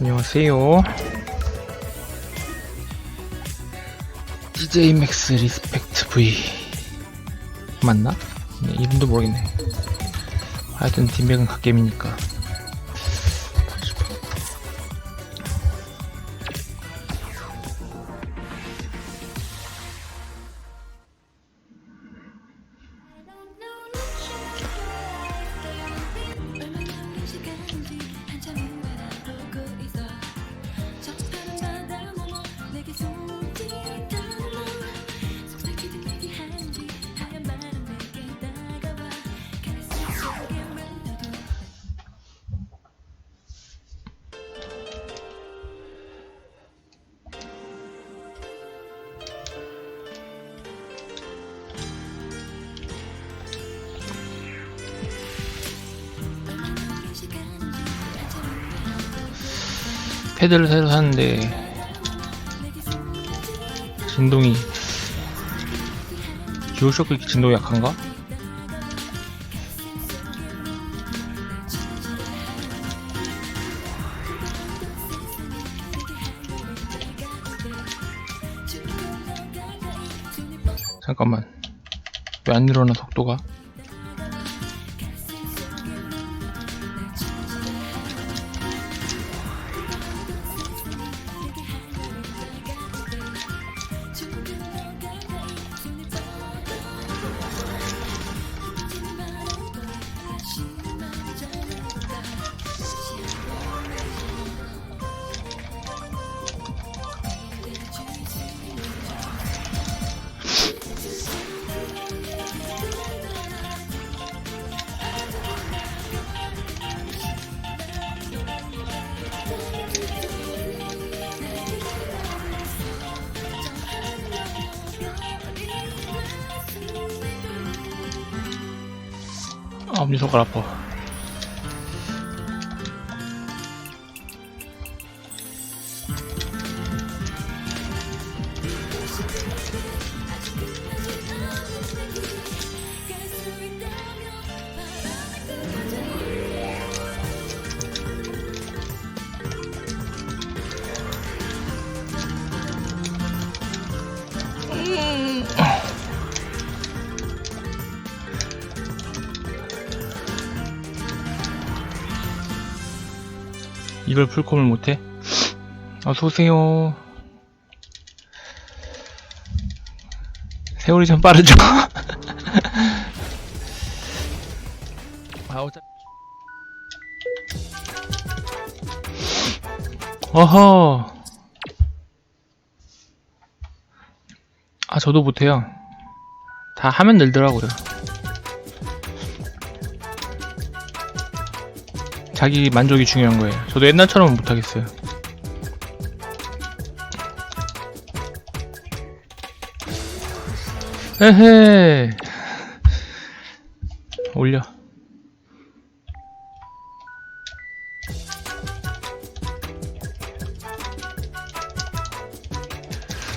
안녕하세요. DJ 맥스 리스펙트 V 맞나? 네, 이름도 모르겠네. 하여튼 뒷맥은 갓겜이니까. 패드를 새로 샀는데 진동이 듀얼쇼크 진동이 약한가? 잠깐만 왜 안 늘어나 속도가? 엄지손가락 아파. 이걸 풀콤을 못해? 어서오세요. 세월이 좀 빠르죠? 아, 어차... 어허. 아, 저도 못해요. 다 하면 늘더라고요. 자기 만족이 중요한 거예요. 저도 옛날처럼 못하겠어요. 에헤. 올려.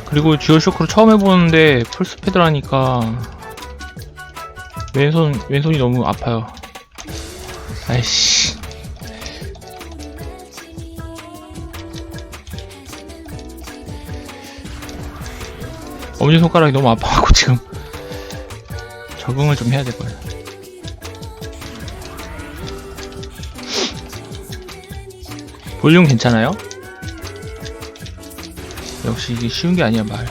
그리고 듀얼쇼크를 처음 해보는데 풀스패드라니까 왼손 왼손이 너무 아파요. 아이씨. 엄지손가락이 너무 아파갖고 지금 적응을 좀 해야 될 거예요. 볼륨 괜찮아요? 역시 이게 쉬운 게 아니야 말.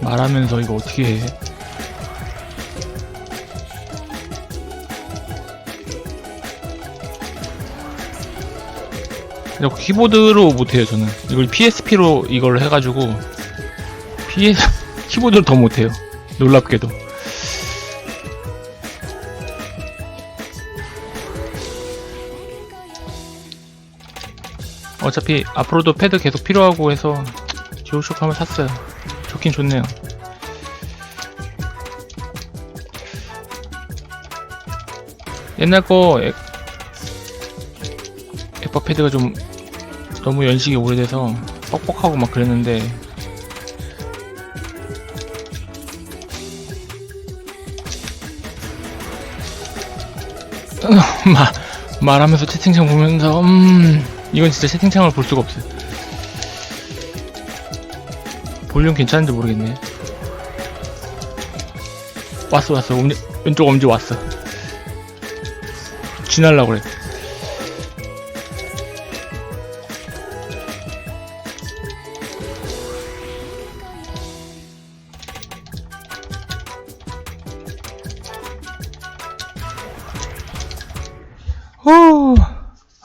말하면서 이거 어떻게 해? 근데 키보드로 못해요 저는. 이걸 PSP로 이걸 해가지고 PS 키보드로 더 못해요. 놀랍게도. 어차피 앞으로도 패드 계속 필요하고 해서 듀얼쇼크 한번 샀어요. 좋긴 좋네요. 옛날 거 에- 에버 패드가 좀 너무 연식이 오래돼서 뻑뻑하고 막 그랬는데. 마 말하면서 채팅창 보면서 음 이건 진짜 채팅창을 볼 수가 없어요. 볼륨 괜찮은지 모르겠네. 왔어 왔어. 엄지, 왼쪽 엄지 왔어. 지날라고 그래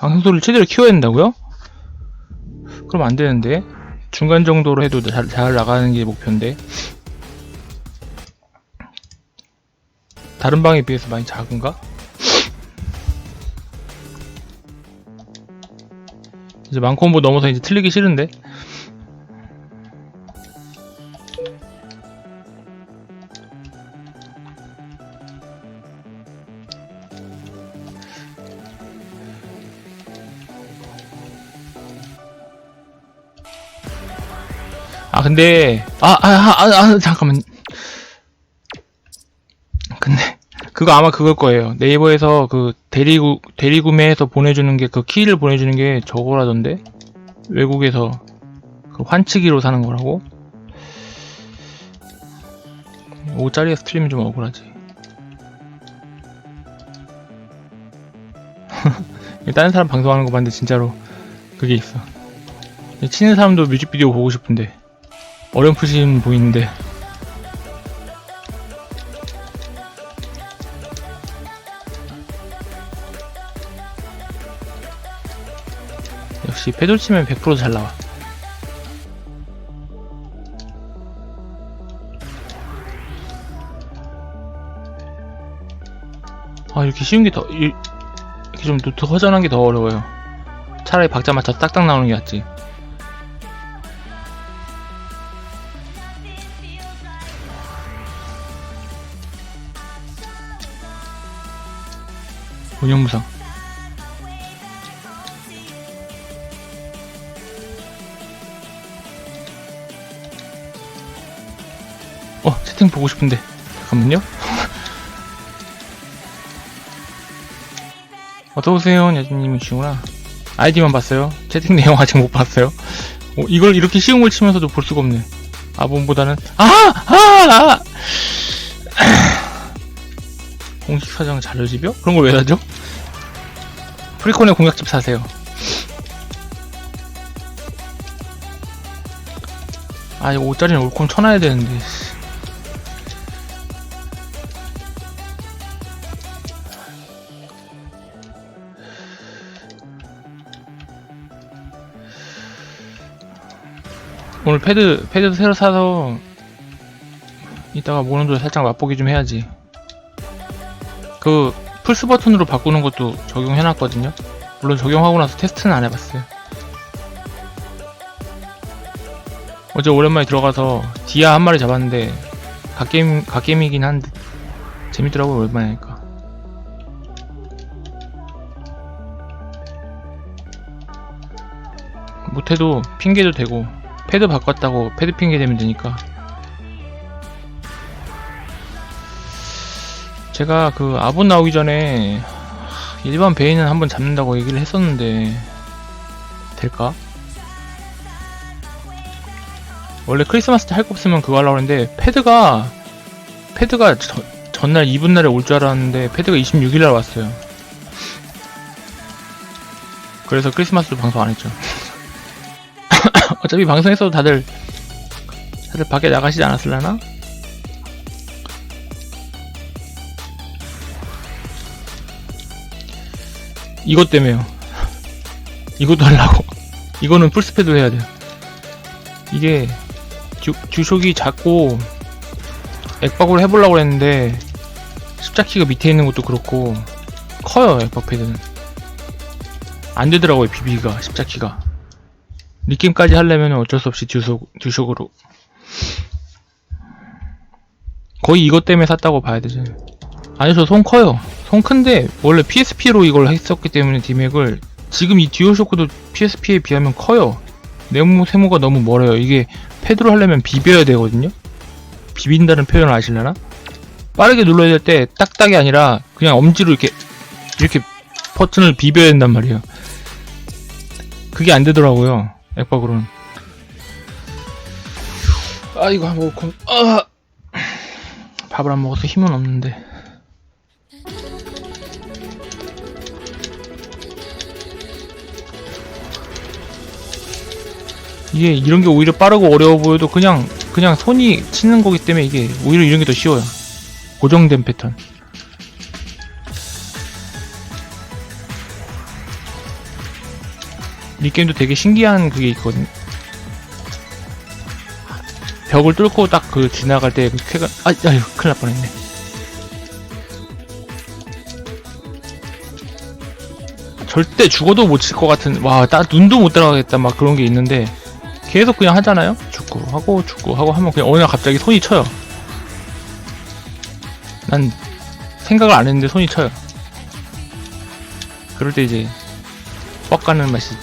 방송 소리를 최대로 키워야 된다고요? 그럼 안 되는데 중간 정도로 해도 잘, 잘 나가는 게 목표인데 다른 방에 비해서 많이 작은가? 이제 만콤보 넘어서 이제 틀리기 싫은데 아 근데 아아 아 아, 잠깐만. 근데 그거 아마 그걸 거예요. 네이버에서 그 대리구 대리구매해서 보내주는 게 그 키를 보내주는 게 저거라던데? 외국에서 그 환치기로 사는 거라고? 5짜리에 스트리면 좀 억울하지. 다른 사람 방송하는 거 봤는데 진짜로 그게 있어. 치는 사람도 뮤직비디오 보고 싶은데 어렴풋이 보이는데. 역시 패돌 치면 100%잘 나와. 아 이렇게 쉬운 게더 이렇게 좀더 허전한 게 더 어려워요. 차라리 박자 맞춰 딱딱 나오는 게 낫지 운영무상. 어 채팅 보고 싶은데. 잠깐만요. 어서오세요 야진님이시구나. 아이디만 봤어요? 채팅 내용 아직 못 봤어요? 어, 이걸 이렇게 쉬운 걸 치면서도 볼 수가 없네. 아본보다는 아! 아! 아! 공식 사정 자료집이요? 그런 걸 왜 사죠? 프리콘의 공약집 사세요. 아, 이거 5짜리는 올콤 쳐놔야 되는데. 씨. 오늘 패드, 패드 새로 사서 이따가 모노도 살짝 맛보기 좀 해야지. 그 플스 버튼으로 바꾸는 것도 적용해놨거든요. 물론 적용하고 나서 테스트는 안 해봤어요. 어제 오랜만에 들어가서 디아 한 마리 잡았는데 갓게임 갓게임이긴 한데 재밌더라고요 오랜만에 하니까. 못해도 핑계도 되고 패드 바꿨다고 패드 핑계 대면 되니까 제가 그 아본 나오기 전에 일반 베인은 한번 잡는다고 얘기를 했었는데 될까? 원래 크리스마스 때 할 거 없으면 그거 하려고 했는데 패드가 패드가 저- 전날 이분 날에 올 줄 알았는데 패드가 26일날 왔어요 그래서 크리스마스도 방송 안 했죠 어차피 방송에서도 다들 다들 밖에 나가시지 않았을라나? 이것 때문에요. 이것도 하려고. 이거는 풀스패드 해야 돼요. 이게 듀, 듀쇼기 작고 액박으로 해보려고 했는데 십자키가 밑에 있는 것도 그렇고 커요 액박 패드는 안 되더라고요 비비가 십자키가 리게임까지 하려면 어쩔 수 없이 듀쇼, 듀쇼으로 거의 이것 때문에 샀다고 봐야 되죠 아니 저손 커요 손 큰데 원래 PSP로 이걸 했었기 때문에 디맥을 지금 이 듀얼쇼크도 PSP에 비하면 커요 네모 세모가 너무 멀어요 이게 패드로 하려면 비벼야 되거든요 비빈다는 표현을 아실려나? 빠르게 눌러야 될 때 딱딱이 아니라 그냥 엄지로 이렇게 이렇게 버튼을 비벼야 된단 말이에요. 그게 안 되더라고요. 액박으로는. 아, 이거 한 번, 고- 아! 밥을 안 먹어서 힘은 없는데. 이게 이런 게 오히려 빠르고 어려워 보여도 그냥 그냥 손이 치는 거기 때문에 이게 오히려 이런 게 더 쉬워요. 고정된 패턴. 이 게임도 되게 신기한 그게 있거든. 벽을 뚫고 딱 그 지나갈 때그 쾌감, 아, 아유, 큰일 날 뻔했네. 절대 죽어도 못 칠 것 같은, 와, 나 눈도 못 들어가겠다, 막 그런 게 있는데, 계속 그냥 하잖아요? 축구 하고, 축구 하고 하면 그냥 어느 날 갑자기 손이 쳐요. 난 생각을 안 했는데 손이 쳐요. 그럴 때 이제, 뻑 가는 맛이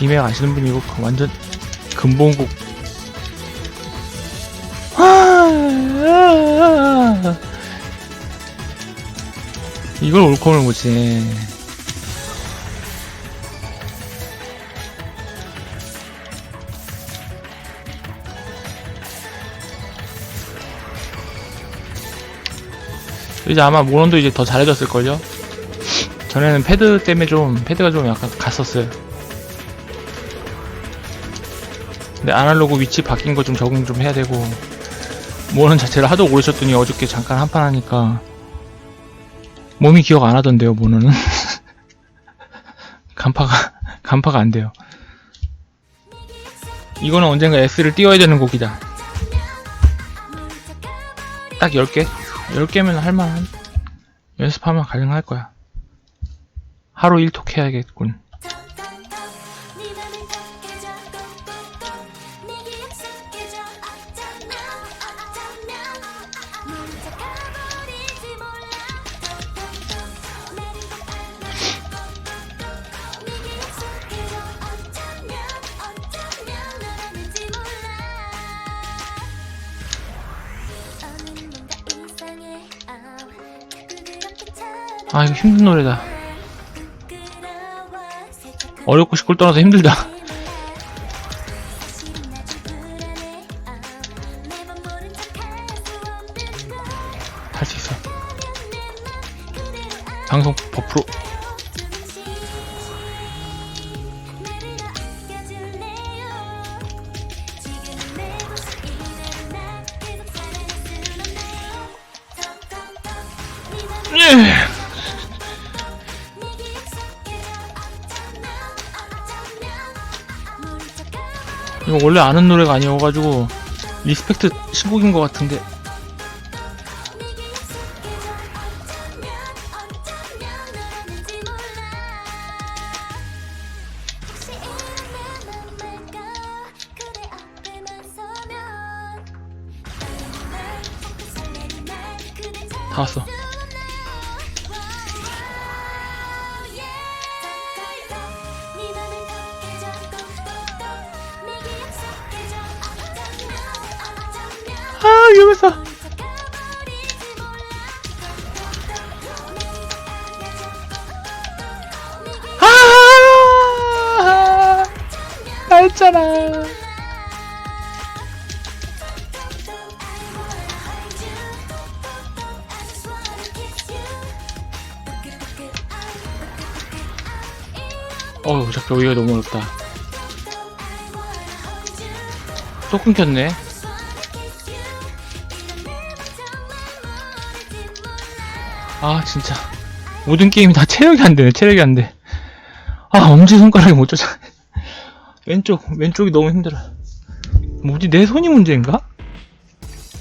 디맥 아시는 분이 이거 완전 근본곡. 이걸 올컴을 못해 이제 아마 모론도 이제 더 잘해졌을걸요? 전에는 패드 때문에 좀 패드가 좀 약간 갔었어요 근데 아날로그 위치 바뀐 거 좀 적응 좀 해야 되고. 모는 자체를 하도 오래 쳤더니 어저께 잠깐 한판 하니까 몸이 기억 안 하던데요 모노는. 간파가 간파가 안 돼요. 이거는 언젠가 S를 띄워야 되는 곡이다. 딱 10개? 10개면 할만한 연습하면 가능할 거야. 하루 1톡 해야겠군 아 이거 힘든 노래다. 어렵고 싶고 떠나서 힘들다. 할 수 있어. 방송 버프로. 조 이거 원래 아는 노래가 아니어가지고 리스펙트 신곡인 것 같은데. 내게 약 어우 자꾸 여기가 너무 어렵다. 또 끊겼네. 아 진짜. 모든 게임이 다 체력이 안 되네 체력이 안 돼. 아 엄지손가락이 못 쫓아 왼쪽 왼쪽이 너무 힘들어. 뭐지 내 손이 문제인가?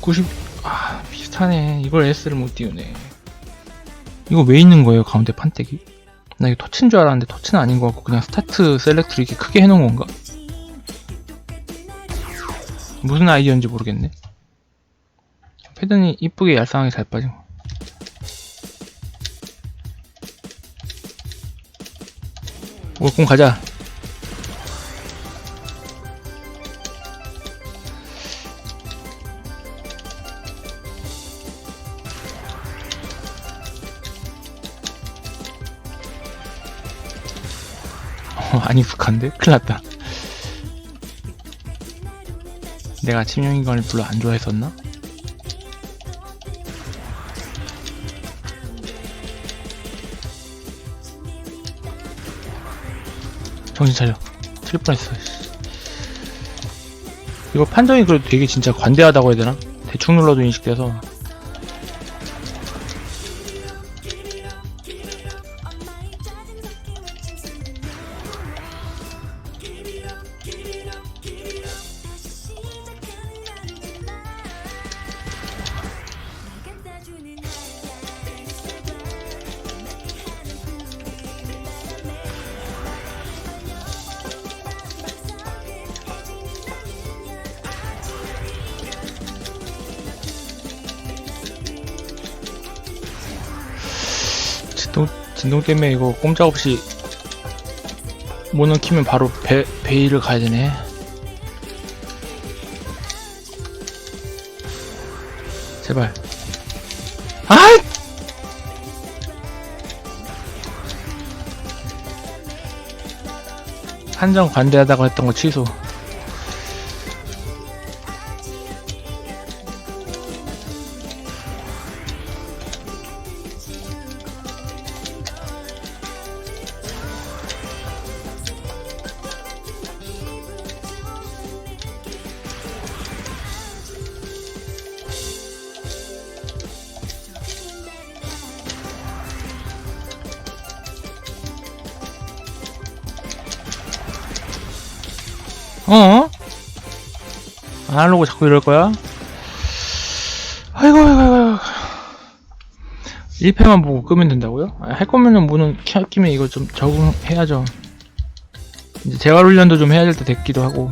90 아 비슷하네. 이걸 S를 못 띄우네. 이거 왜 있는 거예요 가운데 판때기? 나 이거 터치인 줄 알았는데 터치는 아닌 것 같고 그냥 스타트 셀렉트를 이렇게 크게 해놓은 건가? 무슨 아이디어인지 모르겠네. 패드는 이쁘게 얄쌍하게 잘 빠진 거. 어, 월공 가자. 안 익숙한데? 큰일 났다. 내가 침용인간을 별로 안 좋아했었나? 정신 차려. 틀릴 뻔했어. 씨. 이거 판정이 그래도 되게 진짜 관대하다고 해야 되나? 대충 눌러도 인식돼서. 진동, 때문에 이거 꼼짝없이 모는 키면 바로 배, 베일을 가야 되네. 제발. 아이! 한정 관대하다고 했던 거 취소. 어? 안 하려고 자꾸 이럴 거야? 아이고, 아이고, 아이고. 1패만 보고 끄면 된다고요? 아, 할 거면은 뭐는 켜 끼면 이거 좀 적응해야죠. 이제 재활 훈련도 좀 해야 될 때 됐기도 하고.